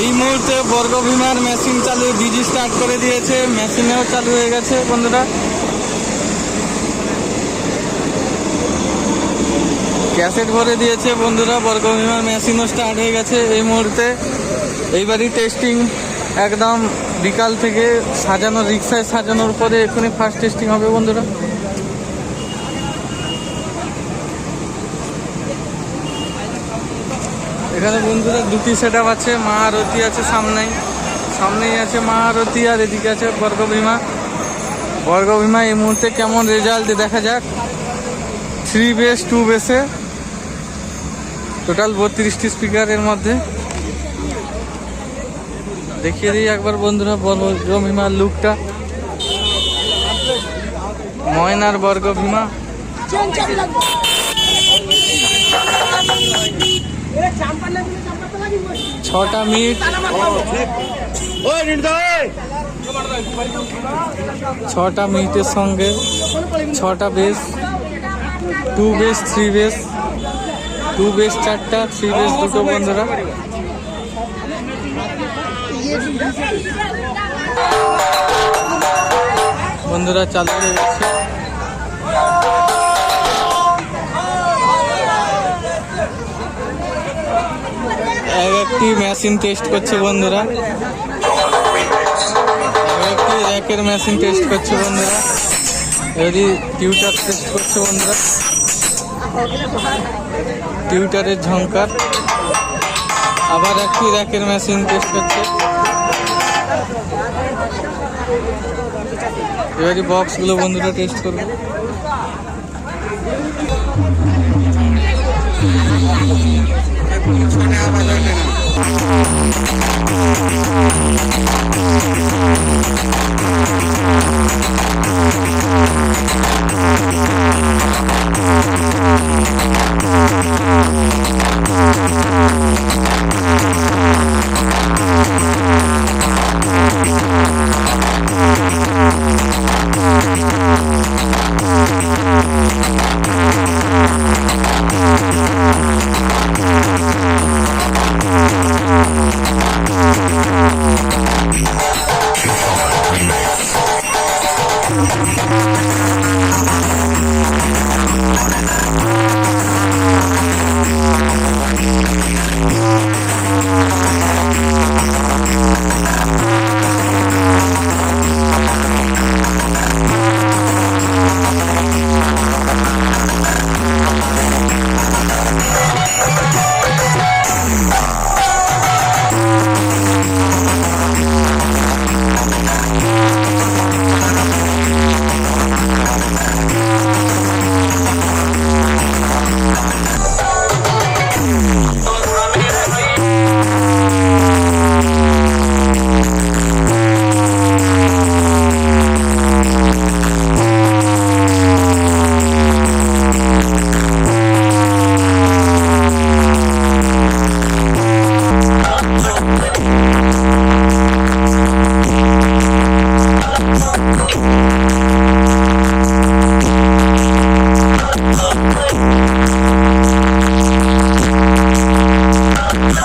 এই মুহূর্তে বর্গভীমার মেশিন চালু ডিজি স্টার্ট করে দিয়েছে। মেশিনেও চালু হয়ে গেছে, বন্ধুরা। ক্যাসেট ভরে দিয়েছে, বন্ধুরা। বর্গভীমার মেশিনও স্টার্ট হয়ে গেছে এই মুহূর্তে। এইবারই টেস্টিং একদম বিকাল থেকে সাজানো, রিক্সায় সাজানোর পরে এক্ষুনি ফার্স্ট টেস্টিং হবে, বন্ধুরা। এখানে বন্ধুরা দুটি সেট আপ আছে, মা আরতি আছে সামনেই। সামনেই আছে মা আরতি আর এদিকে আছে বর্গভীমা। বর্গভীমা, এই মুহূর্তে কেমন রেজাল্ট দেখা যাক? থ্রি বেস টু বেসে টোটাল বত্রিশটি স্পিকারের মধ্যে। দেখিয়ে দিই একবার বন্ধুরা বর্গভীমার লুকটা ময়নার বর্গভীমা। ছটা মিনিট। ছটা মিনিটের সঙ্গে ছটা base two base three base two base চারটা থ্রি বেস দুটো বন্ধুরা। বন্ধুরা চালু হয়ে গেছে। একটি মেশিন টেস্ট করছে বন্ধুরা। এক একটি র্যাকের মেশিন টেস্ট করছে বন্ধুরা। এবারে টিউটার টেস্ট করছে বন্ধুরা। টিউটারের ঝঙ্কার আবার একটি র্যাকের মেশিন টেস্ট করছে। এবারে বক্সগুলো বন্ধুরা টেস্ট করবে।